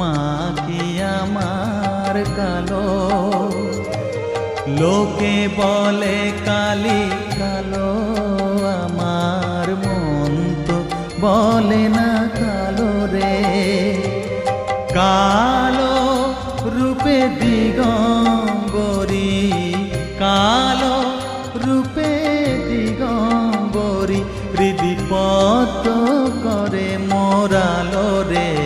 মাকে আমার কালো। লোকে বলে কালি কালো, আমার মন তো বলে না কালো রে। কালো রূপে দিগম্বরী, কালো রূপে দিগম্বরী হৃদিপত করে মোরালো রে।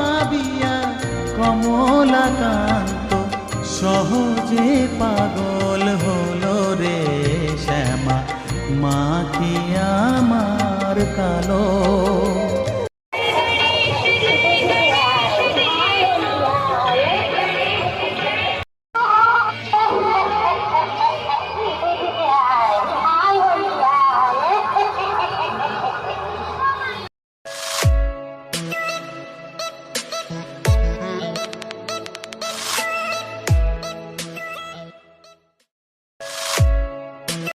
কমলাকান্ত সহজে পাগল হলো রে শ্যামা। মাখিয়া মার কালো